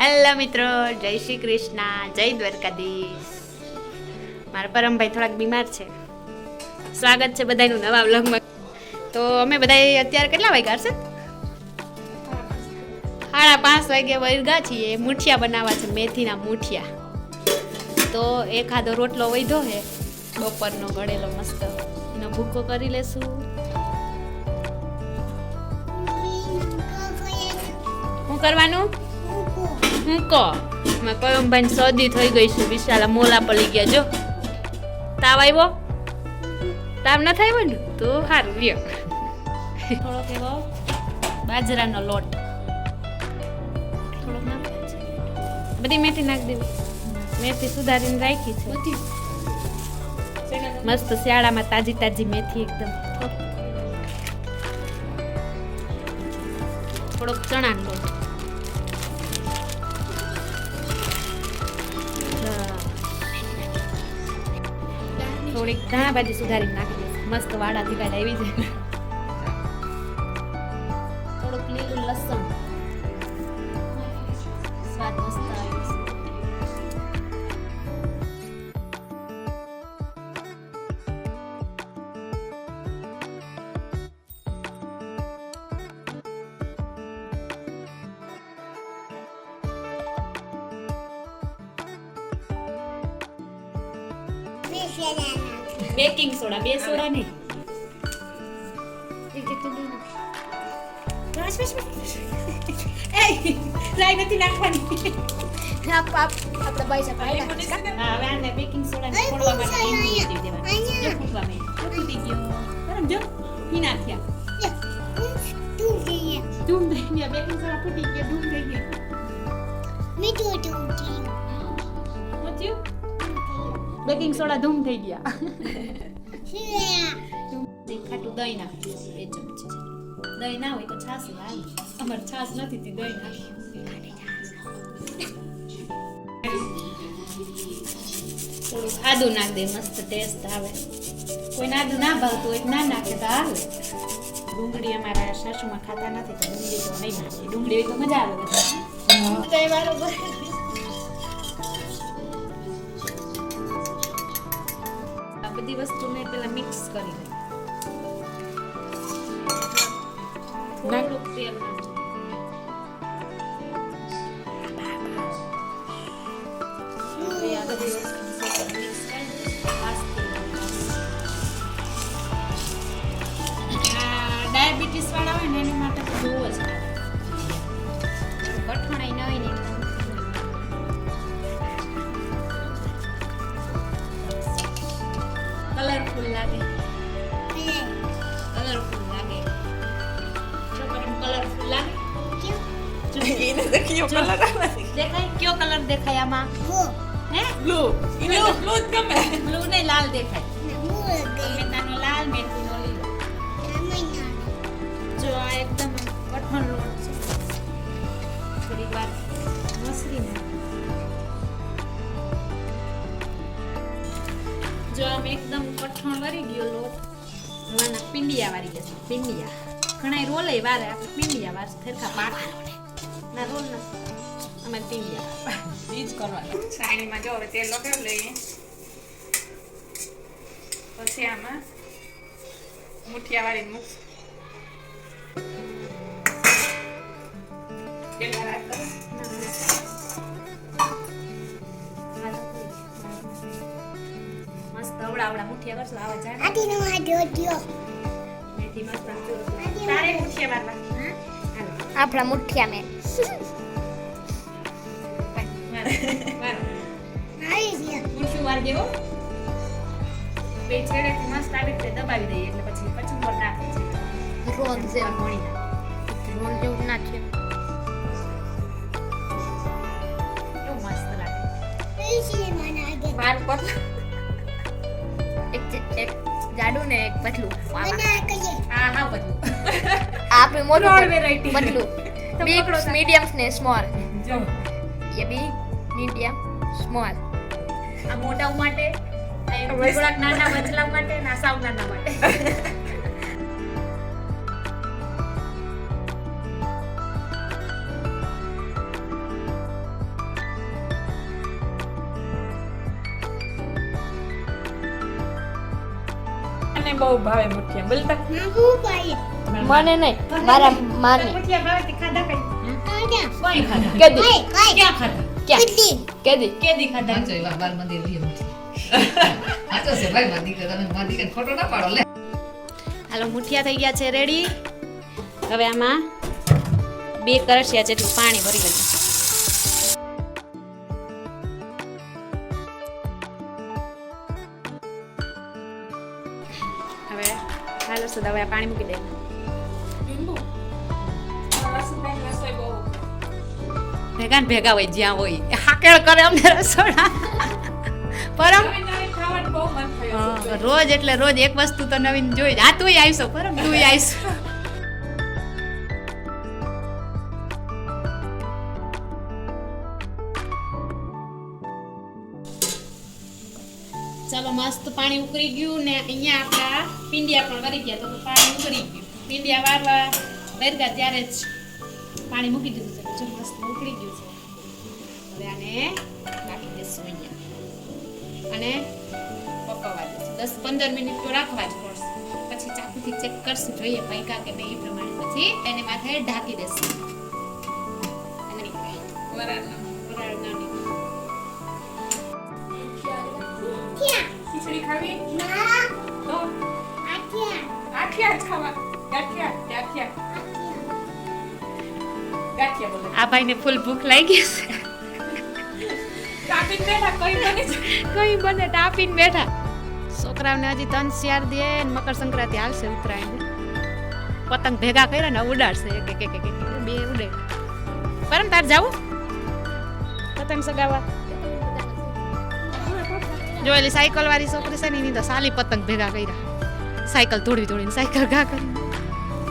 Hello મિત્રો. જય શ્રી કૃષ્ણ. જય દ્વારકાધીશ. મારા પરમભાઈ થોડાક બીમાર છે. સ્વાગત છે બધાનું નવા વ્લોગમાં. તો અમે બધા અત્યારે કેટલા વાગ્યા હશે? સાડા પાંચ વાગે વર્ગા છીએ. મુઠિયા બનાવવા છે, મેથીના મૂઠિયા. તો એખાદો રોટલો વધ્યો હે બપોરનો ગળેલો મસ્ત. એનો ભૂકો કરી લેશું. શું કરવાનું? હું કહો મેં કયમભાઈ શરદી થઈ ગઈ છે વિશાલ મોલા પડી ગયા જો. તાવ આવ્યો? તાવ ન થાય ને? તો સારું લ્યો. થોડોક એવો બાજરાનો લોટ. થોડોક બધી મેથી નાખી દેવી. મેથી સુધારીને રાખી છે. મસ્ત શિયાળામાં તાજી તાજી મેથી એકદમ. થોડોક ચણાનો લોટ. થોડીક ઘણા બાજુ સુધારી નાખી મસ્ત વાડા દીવાડ આવી જાય. થોડુંક લીલું લસણ. સ્વાદ મસ્ત આવે. બેકિંગ સોડા બે સોડા નહીં રાઈ નથી નાખવાની આપણે પૈસા પાડી હા હવે આને બેકિંગ સોડા ને ફોડવા માટે લીંબુ મૂકી દેવાનું જો ફૂટવા મેં જો ફૂટી ગયો બરાબર જો ઈ નાખ્યા ધૂમ થઈ ગયા બેકિંગ સોડા ફૂટી ગયા ધૂમ થઈ ગયા પહોંચ્યું બેકિંગ સોડા ધૂમ થઈ ગયા. ખાટું દહીં નાખીએ બે ચમચી દહીં ના હોય તો છાશ લાવે અમારે છાશ નથી તે દહીં થોડું આદુ નાખ દે મસ્ત ટેસ્ટ આવે. કોઈ આદુ ના ભાવતું હોય ના નાખે તો આવે. ડુંગળી અમારા સાસુમાં ખાતા નથી તો ડુંગળી તો નહીં નાખે ડુંગળી હોય તો મજા આવે બધા બધી વસ્તુને પહેલા મિક્સ કરી લે. થોડુંક તેલ કલર દેખાય કયો કલર દેખાય આમાં હે બ્લુ એને બ્લુ જ ગમે બ્લુ ને લાલ દેખાય ટમેટાનો લાલ મેથીનો લીલો જો આ એકદમ કઠણ લોટ છે થોડીક વાર જો આમ એકદમ કઠણ વળી ગયો લોટ પિંડિયા વાળી જશે પિંડિયા ઘણા રોલે વારે આપણે પિંડિયા વાર ફેરખા પાક ના રોલ ના અમારે પિંડિયા ઈ જ કરવાનું સાણીમાં જો હવે તેલ લગાવી લઈએ પછી આમાં મુઠિયા વાળી મૂક કેટલા રાખો મસ્ત અવડા અવડા મુઠિયા કરશું આવા જાણે મેથી મસ્ત આમ ચોરસ. તારે મુઠિયા વાળવા હા હાલો આપણા મુઠિયા મેં વારો. દેવો બે છેડેથી મસ્ત આવી રીતે દબાવી દઈએ એટલે પછી કચુંબર નાખે છે. રોલ મોણી નાખે. રોલ જેવું કેવું મસ્ત લાગે. પર એક એક જાડું ને એક પતલું. હા હા બધું આપણે મોટું ત્રણ પતલું. બિગ મીડિયમ ને સ્મોલ જો. ये big મીડિયમ સ્મોલ આ મોટા માટે થોડાક નાના બચલા માટે ના સાવ નાના માટે. મને બહુ ભાવે મુઠિયા બોલતા મને નહીં મારા માને. ખાધા કઈ ક્યાં? ખાધા. ક્યાં ખાધા? ક્યાં? કેદી? કેદી ખાધા સાચો એવા બાર મંદિર બી નથી. સાચો છે ભાઈ મારી તમે મારી ખોટો ના પાડો લે. હાલો મુઠિયા થઈ ગયા છે રેડી હવે આમાં બે કરશિયા જેટલું પાણી ભરી ગયું હવે હાલો સુદ હવે પાણી મૂકી દઈએ ભેગા ને ભેગા હોય જ્યાં હોય. હાકેળ કરે અમને રસોડા. પરમ? રોજ એટલે રોજ એક વસ્તુ તો નવીન જોઈ. આ તું આવીશો પરમ? તું આવીશો. ચાલો મસ્ત પાણી ઉકળી ગયું ને અહીંયા આપણા પીંડિયા પણ વરી ગયા. તો પાણી ઉકળી ગયું. પીંડિયા વારવા વરગા ત્યારે જ પાણી મૂકી દીધું. છે મસ્ત ઉકળી ગયું છે. હવે આને નાખી દઈશું અહીંયા. અને પકવવા દઈશું. દસ પંદર મિનિટ તો રાખવા જ પડશે. પછી ચાકુથી ચેક કરશું જોઈએ પૈકા કે નહીં એ પ્રમાણે. પછી એને માથે ઢાંકી ના ખીચડી ખાવી? તો? આઠિયા જ ખાવા? આઠિયા આઠિયા આ ભાઈને ફૂલ ભૂખ લાગી છે. કઈ બને ટાપીને બેઠા. છોકરાઓને હજી તન શિયાર દે મકર સંક્રાંતિ હાલશે ઉત્તરાયણ. પતંગ ભેગા કર્યા ને ઉડાડશે કે કે એક બે ઉડે. પરમ તાર જાવું? પતંગ સગાવા જો એલી સાયકલ વાળી છોકરી છે ને એની તો સાલી પતંગ ભેગા કર્યા. સાયકલ તોડી તોડીને સાયકલ ઘા કરી.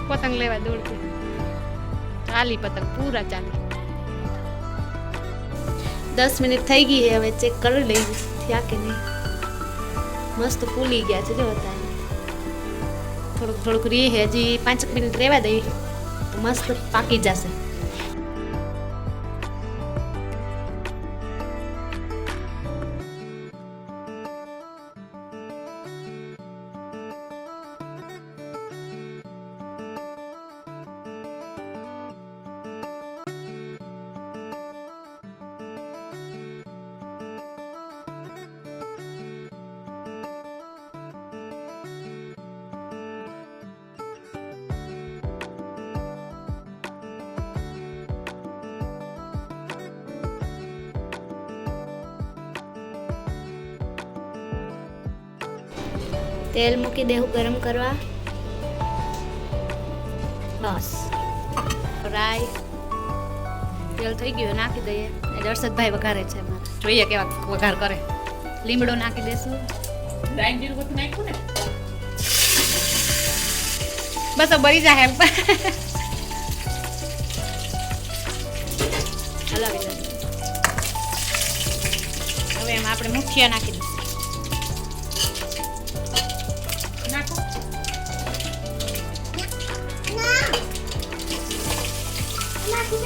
પતંગ લેવા દોડતી. ચાલી પતંગ, પૂરા ચાલે. દસ મિનિટ થઈ ગઈ છે, હવે ચેક કરી લઈએ, થયા કે નહીં. મસ્ત ફૂલી ગયા છે જો હતા થોડુંક થોડુંક રે હજી પાંચક મિનિટ રહેવા દઈએ. તો મસ્ત પાકી જશે. તેલ મૂકી દેવું ગરમ કરવા. બસ. ફ્રાય. તેલ થઈ ગયું નાખી દઈએ. હર્ષદભાઈ વઘારે છે જોઈએ કેવા વઘાર કરે. લીમડો નાખી દેશું. નાખ્યું ને? બસ બળી જાય એમ હલાવી દઈએ. હવે એમાં આપણે મુઠિયા નાખી દઈશું. મસ્ત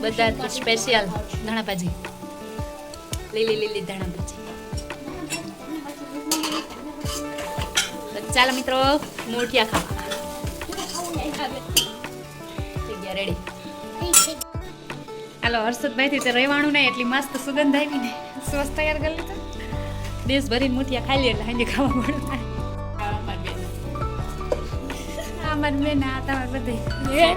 બધા સ્પેશિયલ ધાણાભાજી. લીલી લીલી ધાણા ચાલો મિત્રો મૂઠિયા ખાવા. રેડી હાલો હર્ષદભાઈ થી તો રહેવાનું નહીં એટલી મસ્ત સુગંધ આવી ને. શ્વાસ તૈયાર કરી લીધો. દેશ ભરીને મૂઠિયા ખાઈ લે એટલે સાંજે ખાવા મળે. આ બેન. આ મારી તમારે બધે. હજી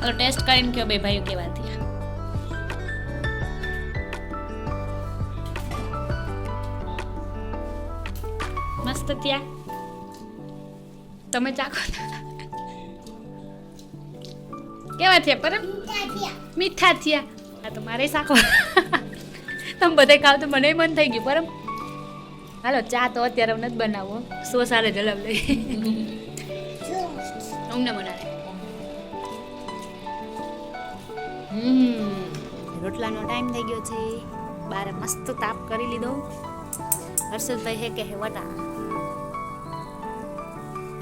હાલો ટેસ્ટ કરીને કયો બે ભાઈઓ કેવા મસ્ત થયા તમે ચાખો કેવા થયા પરમ? મીઠા થયા. આ તો મારે ચાખો તમે બધે ખાવ તો મને મન થઈ ગયું, પરમ. હાલો, ચા તો અત્યારે નથી બનાવો સો સારે જલાબ લઈ. અમને બનાવે. હમ, રોટલાનો ટાઈમ થઈ ગયો છે. બારે મસ્ત તાપ કરી લીધો. હર્ષદભાઈ હે કે હે વટા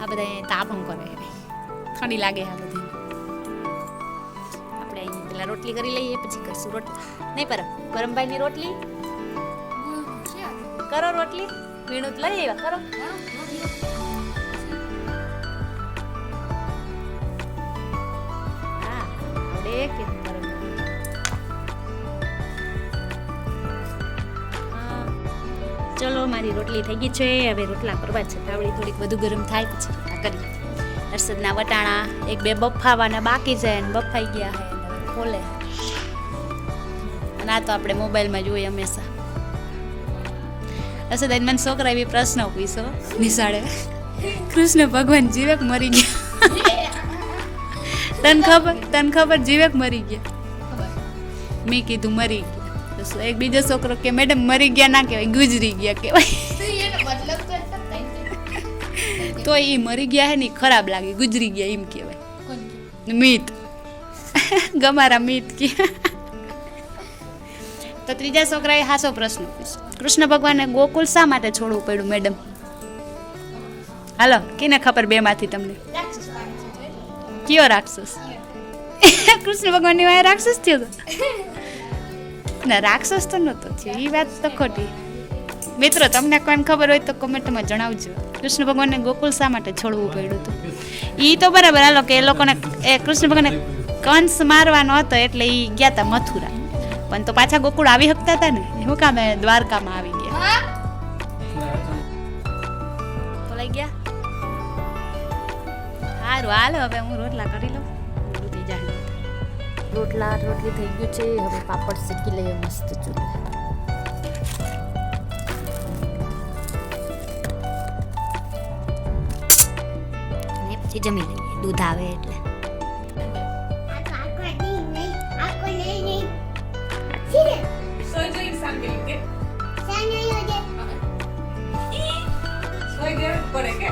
આ બધા તાપ કરે. ઠંડી લાગે આ બધી. આપણે અહીં પેલા રોટલી કરી લઈએ પછી કરશું રોટલી. નહીં પર પરમભાઈની રોટલી? કરો રોટલી. વીણું લઈ આવ્યા કરો. મારી રોટલી થઈ ગઈ છે. હવે રોટલા કરવા છે. તાવડી થોડીક વધુ ગરમ થાય પછી રોટલા કરીએ. હર્ષદના વટાણા, એક બે બફાવાના બાકી છે અને બફાઈ ગયા છે ખોલે. અને આ તો આપણે મોબાઈલમાં જોઈએ હંમેશા. હર્ષદ મને છોકરા એવી પ્રશ્ન પૂછો નિશાળે, કૃષ્ણ ભગવાન જીવેક મરી ગયા? તને ખબર તને ખબર જીવેક મરી ગયા? મેં કીધું મરી ગયા. શું એક બીજો છોકરો કે મેડમ મરી ગયા ના કહેવાય ગુજરી ગયા કહેવાય. તો એ મરી ગયા હે ને ખરાબ લાગે ગુજરી ગયા એમ કહેવાય. મીત. ગમારા મીત કે. તો ત્રીજા છોકરાએ હાસો પ્રશ્ન પૂછ્યો. કૃષ્ણ ભગવાનને ગોકુલ શા માટે છોડવું પડ્યું મેડમ? હાલો કેને ખબર બે માંથી તમને કયો રાક્ષસ? કૃષ્ણ ભગવાનની વાય રાક્ષસ થયો તો? ના રાક્ષસ તો નહોતો થયો. એ વાત તો ખોટી. મિત્રો, તમને કોઈને ખબર હોય તો કોમેન્ટમાં જણાવજો. કૃષ્ણ ભગવાનને ગોકુલ શા માટે છોડવું પડ્યું હતું? એ તો બરાબર, હાલો કે એ લોકોને, એ કૃષ્ણ ભગવાનને કંસ મારવાનો હતો એટલે એ ગયા હતા મથુરા. પણ તો પાછા ગોકુળ આવી શકતા હતા ને? શું કામ દ્વારકામાં આવી ગયા. તો લઈ ગયા. સારું હાલો, હવે હું રોટલા કરી લઉં. રોટલા રોટલી થઈ ગયું છે. હવે પાપડ શેકી લઈએ મસ્ત ચૂલે. પછી જમી લઈએ. દૂધ આવે એટલે. પડે કે